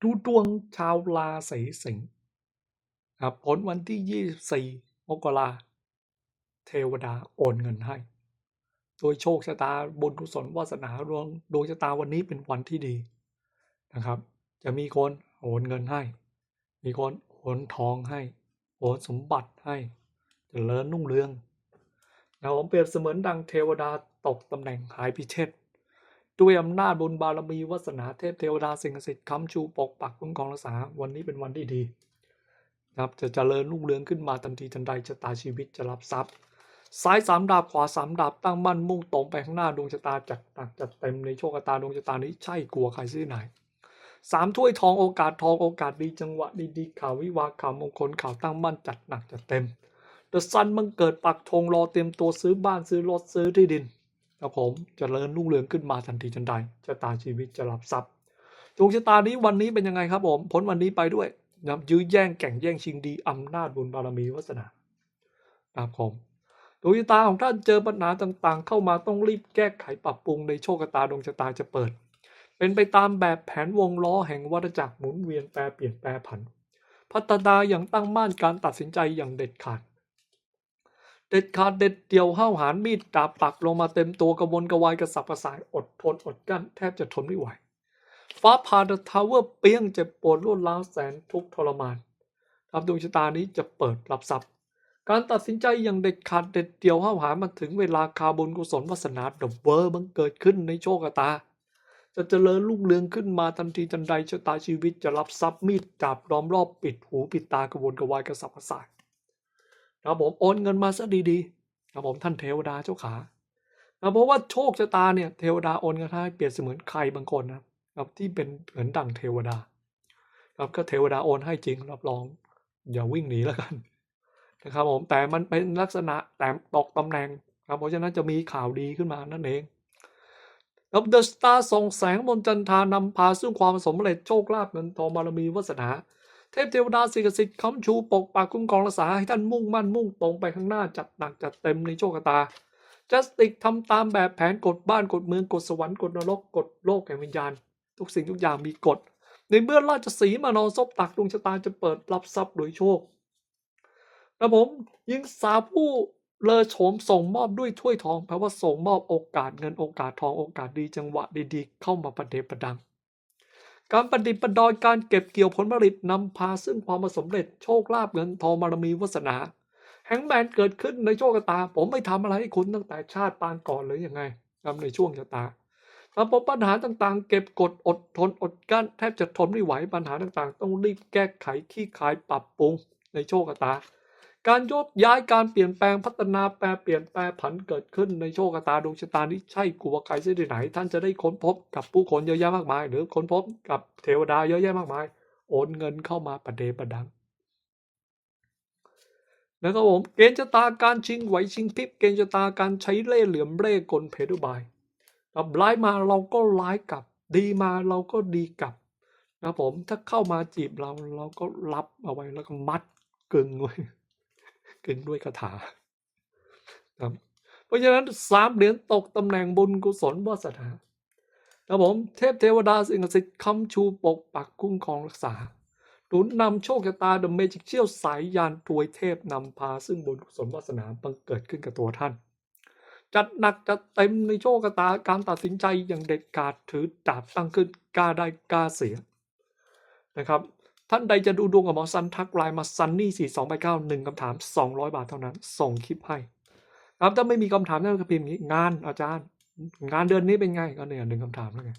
ดูดวงชาวราศีสิงห์ครับผลวันที่ 24 มกราเทวดาโอนเงินให้ โดยโชคชะตาบุญกุศลวาสนาดวงดวงชะตาวันนี้เป็นวันที่ดีนะครับ จะมีคนโอนเงินให้ มีคนโอนทองให้โอนสมบัติให้จเจริญรุ่งเรืองนะผมเปรียบเสมือนดังเทวดาตกตำแหน่งหายพิเชษ ด้วยอำนาจบุญบารมีวาสนาเทพเทวดาสิ่งศักดิ์สิทธิ์ค้ำชูปกปักคุ้มครองรักษาวันนี้เป็นวันที่ดีนะครับจะเจริญรุ่งเรืองขึ้นมาทันทีทันใดชะตาชีวิตจะรับทรัพย์ ซ้ายสามดาบขวาสามดาบตั้งมั่นมุ่งตรงไปข้างหน้าดวงชะตาจัดหนักจัดเต็มในโชคชะตาดวงชะตานี้ใช่กลัวใครซื้อไหนสามถ้วยทองโอกาสทองโอกาสดีจังหวะดีๆข่าววิวาข่าวมงคลข่าวตั้งมั่นจัดหนักจัดเต็มเดอะซันมันเกิดปักธงรอเตรียมตัวซื้อบ้านซื้อรถซื้อที่ดิน ครับผมจเจริญรุ่งเรืองขึ้นมาทันทีทันใดชะตาชีวิตจะรับทรัพย์ดวงชะตานี้วันนี้เป็นยังไงครับผมพ้นวันนี้ไปด้วยนะยื้อแย่งแข่งแย่งชิงดีอำนาจบุญบารมีวาสนาครับผมดวงชะตาของท่านเจอปัญหาต่างๆ เข้ามาต้องรีบแก้ไขปรับปรุงในโชคชะตาดวงชะตาจะเปิด เป็นไปตามแบบแผนวงล้อแห่งวัฏจักรหมุนเวียนแปรเปลี่ยนแปรผัน พัฒนาอย่างตั้งมั่นการตัดสินใจอย่างเด็ดขาด เด็ดขาดเด็ดเดี่ยวห้าวหาญมีดดาบปักลงมาเต็มตัวกระวนกระวายกระสับกระส่ายอดทนอดกั้นแทบจะทนไม่ไหว ฟ้าผ่าเดอะทาวเวอร์เปี้ยงเจ็บปวดรวดร้าวแสนทุกทรมานครับดวงชะตานี้จะเปิดรับทรัพย์การตัดสินใจอย่างเด็ดขาดเด็ดเดี่ยวห้าวหาญมาถึงเวลาคาบุญกุศลวาสนาเดอะเวอร์มันเกิดขึ้นในโชคชะตาจะเจริญรุ่งเรืองขึ้นมาทันทีทันใดชะตาชีวิตจะรับทรัพย์มีดดาบล้อมรอบปิดหูปิดตากระวนกระวายกระสับกระส่าย ครับผมโอนเงินมาซะดีๆครับผมท่านเทวดาเจ้าขานะเพราะว่าโชคชะตาเนี่ยเทวดาโอนเงินให้เปรียบเสมือนใครบางคนนะครับที่เป็นเหมือนดังเทวดาครับก็เทวดาโอนให้จริงรับรอง อย่าวิ่งหนีแล้วกันนะครับผมแต่มันเป็นลักษณะแต่ตกตำแหน่งครับเพราะฉะนั้นจะมีข่าวดีขึ้นมานั่นเองครับเดอะสตาร์ส่องแสงบนจันทานำพาซึ่งความสำเร็จโชคลาภเงินทองบารมีวาสนา ทพเทวดาสิ่งศักสิทธิ์ค้ำชูปกปักคุ้มครองรักษาให้ท่านมุ่งมั่นมุ่งตรงไปข้างหน้าจัดหนักจัดเต็มในโชคชะตาจัสติกทำตามแบบแผนกฎบ้านกฎเมืองกฎสวรรค์กฎนรกกฎโลกแห่งวิญญาณ ทุกสิ่งทุกอย่างมีกฎ ในเมื่อราชสีมานอนซบตักดวงชะตาจะเปิดรับทรัพย์โดยโชคนะผมยิงสาผู้เลอโฉมส่งมอบด้วยถ้วยทองแปลว่าส่งมอบโอกาสเงินโอกาสทองโอกาสดีจังหวะดีๆ เข้ามาประเดประดัง การประดิษฐ์ประดอยการเก็บเกี่ยวผลผลิตนำพาซึ่งความสำเร็จโชคลาภเงินทองบารมีวาสนา แฮงแมนเกิดขึ้นในโชคชะตา ผมไม่ทำอะไรให้คุณตั้งแต่ชาติปางก่อนเลยยังไงทำในช่วงชะตาถ้าพบปัญหาต่างๆ เก็บกดอดทนอดกั้นแทบจะทนไม่ไหวปัญหาต่างๆ ต้องรีบแก้ไขขี้คายปรับปรุงในโชคชะตา การโยกย้ายการเปลี่ยนแปลงพัฒนาแปลเปลี่ยนแปลผันเกิดขึ้นในโชคชะตาดวงชะตานี้ใช่กลัวใครเสียที่ไหน ท่านจะได้ค้นพบกับผู้คนเยอะแยะมากมาย หรือค้นพบกับเทวดาเยอะแยะมากมาย โอนเงินเข้ามาประเดประดังนะครับผมเกณฑ์ชะตาการชิงไหวชิงพริบเกณฑ์ชะตาการใช้เล่ห์เหลี่ยมเร่กลเพดุบายกับร้ายมาเราก็ร้ายกลับ ดีมาเราก็ดีกลับนะผมถ้าเข้ามาจีบเราเราก็รับเอาไว้แล้วก็มัดกึ่งไว้ กึงด้วยคาถาครับเพราะฉะนั้นสามเหรียญตกตำแหน่งบุญกุศลวาสนานะผมเทพเทวดาสิ่งศักดิ์สิทธิ์คำชูปกปักคุ้มครองรักษาหนุนนำโชคชะตาเดอะเมจิกเชี่ยวสายยานถวยเทพนำพาซึ่งบุญกุศลวาสนาบังเกิดขึ้นกับตัวท่าน จัดหนักจัดเต็มในโชคชะตาการตัดสินใจอย่างเด็ดขาดถือดาบตั้งขึ้นกล้าได้กล้าเสียนะครับ ท่านใดจะดูดวงกับหมอซันทักไลน์มาซันนี่สี่สองไปเก้าหนึ่งคำถามสองร้อยบาทเท่านั้น ส่งคลิปให้ครับถ้าไม่มีคำถามนั่นก็พิมพ์งนี้งานอาจารย์ งานเดือนนี้เป็นไงก็เนี่ยหนึ่งคำถามแล้วไง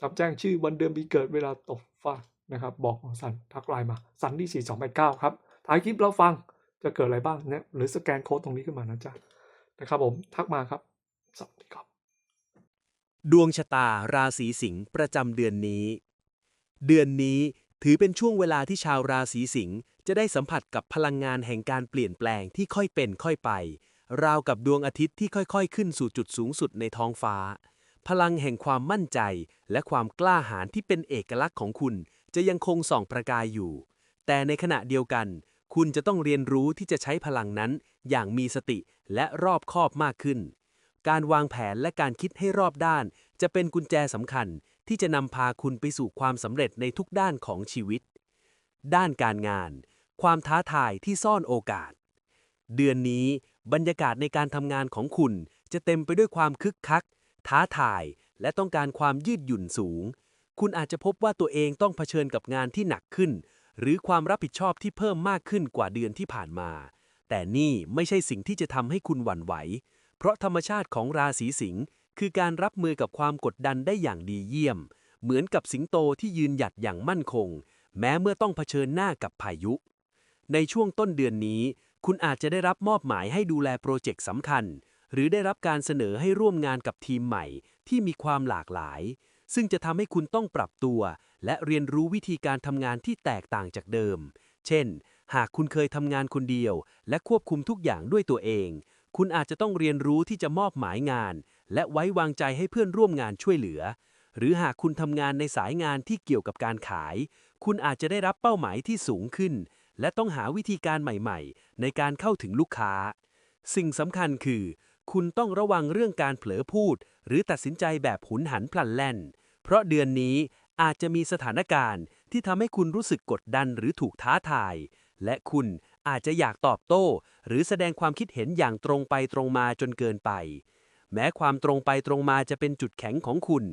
ครับแจ้งชื่อวันเดือนปีเกิดเวลาตกฟ้านะครับ บอกหมอซันทักไลน์มาซันนี่สี่สองไปเก้าครับถ่ายคลิปแล้วฟังจะเกิดอะไรบ้างเนี่ยหรือสแกนโค้ดตรงนี้ขึ้นมานะจ๊ะนะครับผมทักมาครับสวัสดีครับดวงชะตาราศีสิงห์ประจำเดือนนี้ เดือนนี้ ถือเป็นช่วงเวลาที่ชาวราศีสิงห์จะได้สัมผัสกับพลังงานแห่งการเปลี่ยนแปลงที่ค่อยเป็นค่อยไป ราวกับดวงอาทิตย์ที่ค่อยๆ ขึ้นสู่จุดสูงสุดในท้องฟ้า พลังแห่งความมั่นใจ และความกล้าหาญที่เป็นเอกลักษณ์ของคุณ จะยังคงส่องประกายอยู่ แต่ในขณะเดียวกัน คุณจะต้องเรียนรู้ที่จะใช้พลังนั้น อย่างมีสติและรอบคอบมากขึ้น การวางแผนและการคิดให้รอบด้าน จะเป็นกุญแจสำคัญ ที่จะนำพาคุณไปสู่ความสำเร็จในทุกด้านของชีวิต ด้านการงาน ความท้าทายที่ซ่อนโอกาส เดือนนี้บรรยากาศในการทำงานของคุณจะเต็มไปด้วยความคึกคัก ท้าทาย และต้องการความยืดหยุ่นสูง คุณอาจจะพบว่าตัวเองต้องเผชิญกับงานที่หนักขึ้น หรือความรับผิดชอบที่เพิ่มมากขึ้นกว่าเดือนที่ผ่านมา แต่นี่ไม่ใช่สิ่งที่จะทำให้คุณหวั่นไหว เพราะธรรมชาติของราศีสิงห์ คือการรับมือกับความกดดันได้อย่างดีเยี่ยม เหมือนกับสิงโตที่ยืนหยัดอย่างมั่นคง แม้เมื่อต้องเผชิญหน้ากับพายุ ในช่วงต้นเดือนนี้ คุณอาจจะได้รับมอบหมายให้ดูแลโปรเจกต์สำคัญ หรือได้รับการเสนอให้ร่วมงานกับทีมใหม่ ที่มีความหลากหลาย ซึ่งจะทำให้คุณต้องปรับตัว และเรียนรู้วิธีการทำงานที่แตกต่างจากเดิม เช่น หากคุณเคยทำงานคนเดียว และควบคุมทุกอย่างด้วยตัวเอง คุณอาจจะต้องเรียนรู้ที่จะมอบหมายงาน และไว้วางใจให้เพื่อนร่วมงานช่วยเหลือ หรือหากคุณทำงานในสายงานที่เกี่ยวกับการขาย คุณอาจจะได้รับเป้าหมายที่สูงขึ้น และต้องหาวิธีการใหม่ๆ ในการเข้าถึงลูกค้า สิ่งสำคัญคือ คุณต้องระวังเรื่องการเผลอพูด หรือตัดสินใจแบบหุนหันพลันแล่น เพราะเดือนนี้อาจจะมีสถานการณ์ที่ทำให้คุณรู้สึกกดดันหรือถูกท้าทาย และคุณอาจจะอยากตอบโต้ หรือแสดงความคิดเห็นอย่างตรงไปตรงมาจนเกินไป แม้ความตรงไปตรงมาจะเป็นจุดแข็งของคุณ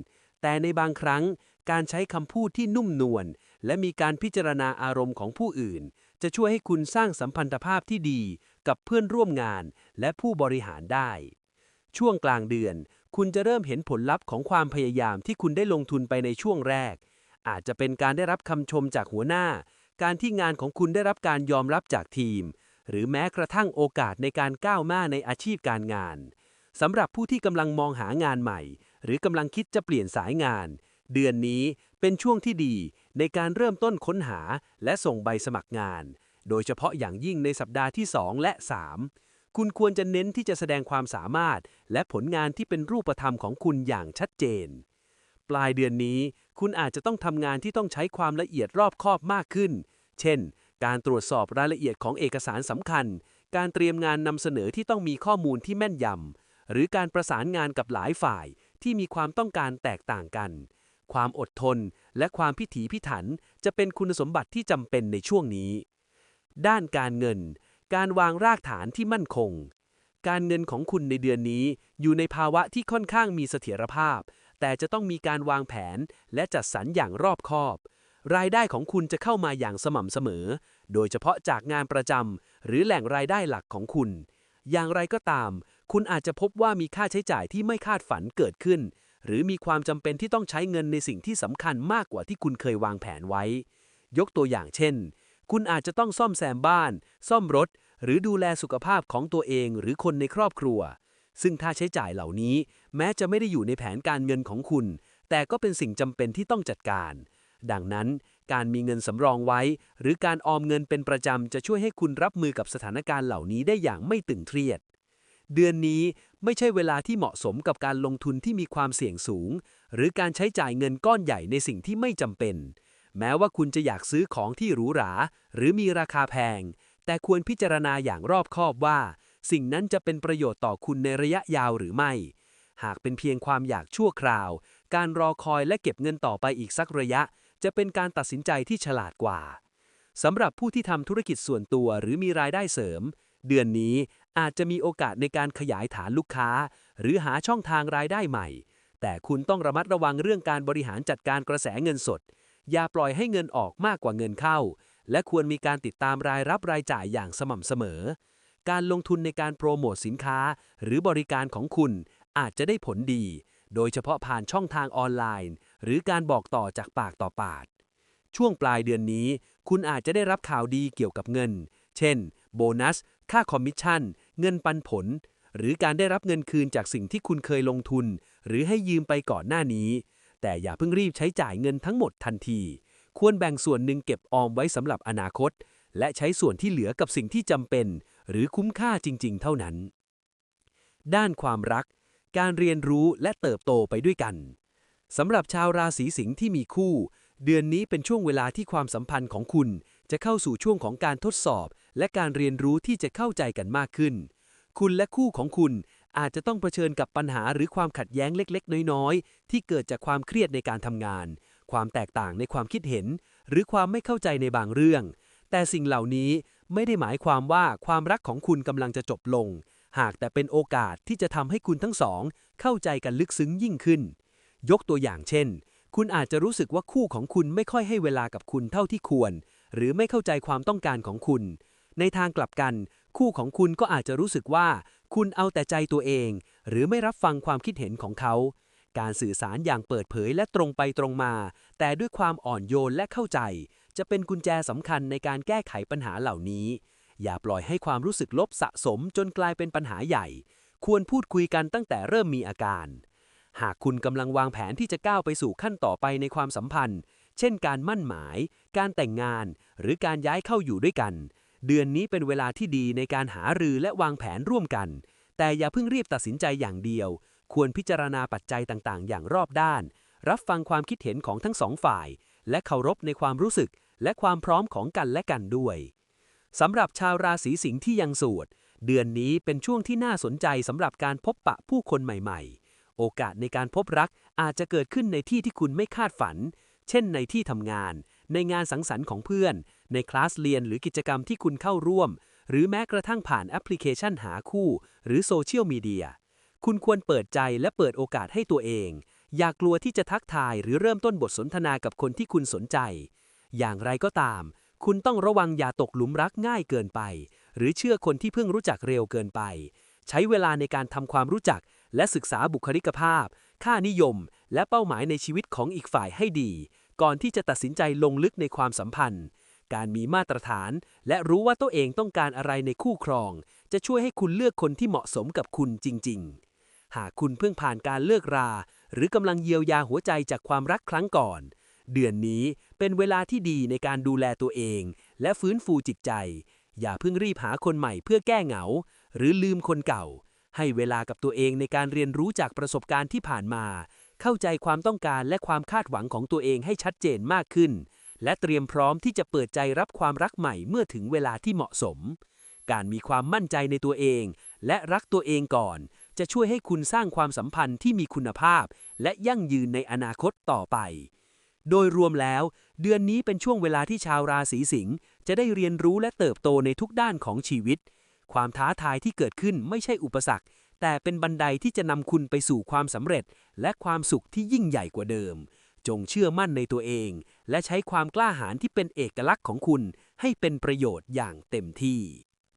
แต่ในบางครั้งการใช้คำพูดที่นุ่มนวลและมีการพิจารณาอารมณ์ของผู้อื่น จะช่วยให้คุณสร้างสัมพันธภาพที่ดีกับเพื่อนร่วมงานและผู้บริหารได้ ช่วงกลางเดือน คุณจะเริ่มเห็นผลลัพธ์ของความพยายามที่คุณได้ลงทุนไปในช่วงแรก อาจจะเป็นการได้รับคำชมจากหัวหน้า การที่งานของคุณได้รับการยอมรับจากทีม หรือแม้กระทั่งโอกาสในการก้าวหน้าในอาชีพการงาน สำหรับผู้ที่กำลังมองหางานใหม่ หรือกำลังคิดจะเปลี่ยนสายงาน เดือนนี้เป็นช่วงที่ดีในการเริ่มต้นค้นหาและส่งใบสมัครงาน โดยเฉพาะอย่างยิ่งในสัปดาห์ที่ 2 และ 3 คุณควรจะเน้นที่จะแสดงความสามารถ และผลงานที่เป็นรูปธรรมของคุณอย่างชัดเจน ปลายเดือนนี้คุณอาจจะต้องทำงานที่ต้องใช้ความละเอียดรอบคอบมากขึ้น เช่น การตรวจสอบรายละเอียดของเอกสารสำคัญ การเตรียมงานนำเสนอที่ต้องมีข้อมูลที่แม่นยำ หรือการประสานงานกับหลายฝ่ายที่มีความต้องการแตกต่างกัน ความอดทนและความพิถีพิถันจะเป็นคุณสมบัติที่จำเป็นในช่วงนี้ ด้านการเงิน การวางรากฐานที่มั่นคง การเงินของคุณในเดือนนี้อยู่ในภาวะที่ค่อนข้างมีเสถียรภาพ แต่จะต้องมีการวางแผนและจัดสรรอย่างรอบคอบ รายได้ของคุณจะเข้ามาอย่างสม่ำเสมอ โดยเฉพาะจากงานประจำหรือแหล่งรายได้หลักของคุณ อย่างไรก็ตาม คุณอาจจะพบว่ามีค่าใช้จ่ายที่ไม่คาดฝันเกิดขึ้น หรือมีความจำเป็นที่ต้องใช้เงินในสิ่งที่สำคัญมากกว่าที่คุณเคยวางแผนไว้ ยกตัวอย่างเช่น คุณอาจจะต้องซ่อมแซมบ้าน ซ่อมรถ หรือดูแลสุขภาพของตัวเองหรือคนในครอบครัว ซึ่งถ้าใช้จ่ายเหล่านี้ แม้จะไม่ได้อยู่ในแผนการเงินของคุณ แต่ก็เป็นสิ่งจำเป็นที่ต้องจัดการ ดังนั้นการมีเงินสำรองไว้ หรือการออมเงินเป็นประจำจะช่วยให้คุณรับมือกับสถานการณ์เหล่านี้ได้อย่างไม่ตึงเครียด เดือนนี้ไม่ใช่เวลาที่เหมาะสมกับการลงทุนที่มีความเสี่ยงสูง หรือการใช้จ่ายเงินก้อนใหญ่ในสิ่งที่ไม่จำเป็น แม้ว่าคุณจะอยากซื้อของที่หรูหรา หรือมีราคาแพง แต่ควรพิจารณาอย่างรอบคอบว่า สิ่งนั้นจะเป็นประโยชน์ต่อคุณในระยะยาวหรือไม่ หากเป็นเพียงความอยากชั่วคราว การรอคอยและเก็บเงินต่อไปอีกสักระยะ จะเป็นการตัดสินใจที่ฉลาดกว่าสำหรับผู้ที่ทำธุรกิจส่วนตัวหรือมีรายได้เสริม เดือนนี้ อาจจะมีโอกาสในการขยายฐานลูกค้า หรือหาช่องทางรายได้ใหม่ แต่คุณต้องระมัดระวังเรื่องการบริหารจัดการกระแสเงินสด อย่าปล่อยให้เงินออกมากกว่าเงินเข้า และควรมีการติดตามรายรับรายจ่ายอย่างสม่ำเสมอ การลงทุนในการโปรโมทสินค้า หรือบริการของคุณอาจจะได้ผลดี โดยเฉพาะผ่านช่องทางออนไลน์ หรือการบอกต่อจากปากต่อปากช่วงปลายเดือนนี้ คุณอาจจะได้รับข่าวดีเกี่ยวกับเงิน เช่น โบนัส ค่าคอมมิชชั่น เงินปันผล หรือการได้รับเงินคืนจากสิ่งที่คุณเคยลงทุน หรือให้ยืมไปก่อนหน้านี้ แต่อย่าเพิ่งรีบใช้จ่ายเงินทั้งหมดทันที ควรแบ่งส่วนหนึ่งเก็บออมไว้สำหรับอนาคต และใช้ส่วนที่เหลือกับสิ่งที่จำเป็น หรือคุ้มค่าจริง ๆ เท่านั้น ด้านความรัก การเรียนรู้และเติบโตไปด้วยกันสำหรับชาวราศีสิงห์ที่มีคู่ เดือนนี้เป็นช่วงเวลาที่ความสัมพันธ์ของคุณ จะเข้าสู่ช่วงของการทดสอบ และการเรียนรู้ที่จะเข้าใจกันมากขึ้น คุณและคู่ของคุณอาจจะต้องเผชิญกับปัญหาหรือความขัดแย้งเล็ก ๆ น้อย ๆ ที่เกิดจากความเครียดในการทำงาน ความแตกต่างในความคิดเห็น หรือความไม่เข้าใจในบางเรื่อง แต่สิ่งเหล่านี้ไม่ได้หมายความว่าความรักของคุณกำลังจะจบลง หากแต่เป็นโอกาสที่จะทำให้คุณทั้งสอง เข้าใจกันลึกซึ้งยิ่งขึ้น ยกตัวอย่างเช่น คุณอาจจะรู้สึกว่าคู่ของคุณไม่ค่อยให้เวลากับคุณเท่าที่ควร หรือไม่เข้าใจความต้องการของคุณ ในทางกลับกัน คู่ของคุณก็อาจจะรู้สึกว่า คุณเอาแต่ใจตัวเอง หรือไม่รับฟังความคิดเห็นของเขา การสื่อสารอย่างเปิดเผยและตรงไปตรงมา แต่ด้วยความอ่อนโยนและเข้าใจ จะเป็นกุญแจสำคัญในการแก้ไขปัญหาเหล่านี้ อย่าปล่อยให้ความรู้สึกลบสะสมจนกลายเป็นปัญหาใหญ่ ควรพูดคุยกันตั้งแต่เริ่มมีอาการหากคุณกำลังวางแผนที่จะก้าวไปสู่ขั้นต่อไปในความสัมพันธ์ เช่นการมั่นหมาย การแต่งงาน หรือการย้ายเข้าอยู่ด้วยกัน เดือนนี้เป็นเวลาที่ดีในการหารือและวางแผนร่วมกัน แต่อย่าเพิ่งรีบตัดสินใจอย่างเดียว ควรพิจารณาปัจจัยต่างๆ อย่างรอบด้าน รับฟังความคิดเห็นของทั้งสองฝ่าย และเคารพในความรู้สึก และความพร้อมของกันและกันด้วยสำหรับชาวราศีสิงห์ที่ยังโสดเดือนนี้เป็นช่วงที่น่าสนใจสำหรับการพบปะผู้คนใหม่ๆ โอกาสในการพบรักอาจจะเกิดขึ้นในที่ที่คุณไม่คาดฝัน เช่นในที่ทำงาน ในงานสังสรรค์ของเพื่อน ในคลาสเรียนหรือกิจกรรมที่คุณเข้าร่วม หรือแม้กระทั่งผ่านแอปพลิเคชันหาคู่ หรือโซเชียลมีเดีย คุณควรเปิดใจและเปิดโอกาสให้ตัวเอง อย่ากลัวที่จะทักทายหรือเริ่มต้นบทสนทนากับคนที่คุณสนใจ อย่างไรก็ตาม คุณต้องระวังอย่าตกหลุมรักง่ายเกินไป หรือเชื่อคนที่เพิ่งรู้จักเร็วเกินไป ใช้เวลาในการทำความรู้จักและศึกษาบุคลิกภาพ ค่านิยม และเป้าหมายในชีวิตของอีกฝ่ายให้ดี ก่อนที่จะตัดสินใจลงลึกในความสัมพันธ์ การมีมาตรฐาน และรู้ว่าตัวเองต้องการอะไรในคู่ครอง จะช่วยให้คุณเลือกคนที่เหมาะสมกับคุณจริง ๆ หากคุณเพิ่งผ่านการเลิกรา หรือกำลังเยียวยาหัวใจจากความรักครั้งก่อน เดือนนี้เป็นเวลาที่ดีในการดูแลตัวเอง และฟื้นฟูจิตใจ อย่าเพิ่งรีบหาคนใหม่เพื่อแก้เหงา หรือลืมคนเก่า ให้เวลากับตัวเองในการเรียนรู้จากประสบการณ์ที่ผ่านมา เข้าใจความต้องการและความคาดหวังของตัวเองให้ชัดเจนมากขึ้น และเตรียมพร้อมที่จะเปิดใจรับความรักใหม่เมื่อถึงเวลาที่เหมาะสม การมีความมั่นใจในตัวเอง และรักตัวเองก่อน จะช่วยให้คุณสร้างความสัมพันธ์ที่มีคุณภาพ และยั่งยืนในอนาคตต่อไป โดยรวมแล้ว เดือนนี้เป็นช่วงเวลาที่ชาวราศีสิงห์จะได้เรียนรู้และเติบโตในทุกด้านของชีวิต ความท้าทายที่เกิดขึ้นไม่ใช่อุปสรรค แต่เป็นบันไดที่จะนำคุณไปสู่ความสำเร็จ และความสุขที่ยิ่งใหญ่กว่าเดิม จงเชื่อมั่นในตัวเอง และใช้ความกล้าหาญที่เป็นเอกลักษณ์ของคุณ ให้เป็นประโยชน์อย่างเต็มที่